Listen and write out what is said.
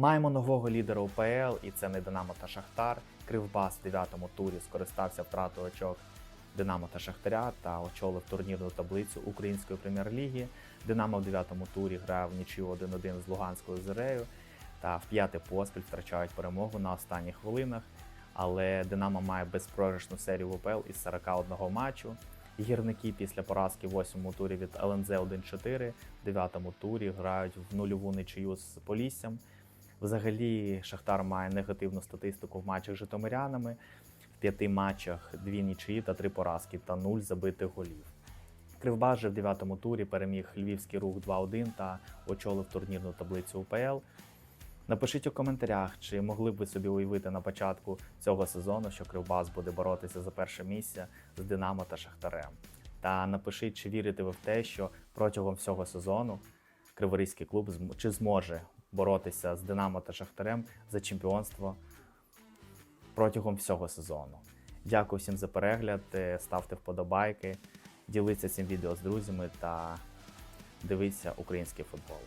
Маємо нового лідера УПЛ, і це не Динамо та Шахтар. Кривбас в дев'ятому турі скористався втратою очок Динамо та Шахтаря та очолив турнірну таблицю Української прем'єр-ліги. Динамо в дев'ятому турі грає в нічию 1-1 з Луганською Зирею та в п'ятий поспіль втрачають перемогу на останніх хвилинах. Але Динамо має безпрограшну серію в УПЛ із 41 матчу. Гірники після поразки в восьмому турі від ЛНЗ 1-4 в дев'ятому турі грають в нульову нічию з Поліссям. Взагалі, Шахтар має негативну статистику в матчах з житомирянами. В п'яти матчах дві нічиї та три поразки та нуль забитих голів. Кривбас же в дев'ятому турі переміг львівський рух 2-1 та очолив турнірну таблицю УПЛ. Напишіть у коментарях, чи могли б ви собі уявити на початку цього сезону, що Кривбас буде боротися за перше місце з Динамо та Шахтарем. Та напишіть, чи вірите ви в те, що протягом всього сезону Криворізький клуб чи зможе боротися з Динамо та Шахтарем за чемпіонство протягом всього сезону. Дякую всім за перегляд, е, ставте вподобайки, діліться цим відео з друзями та дивіться український футбол.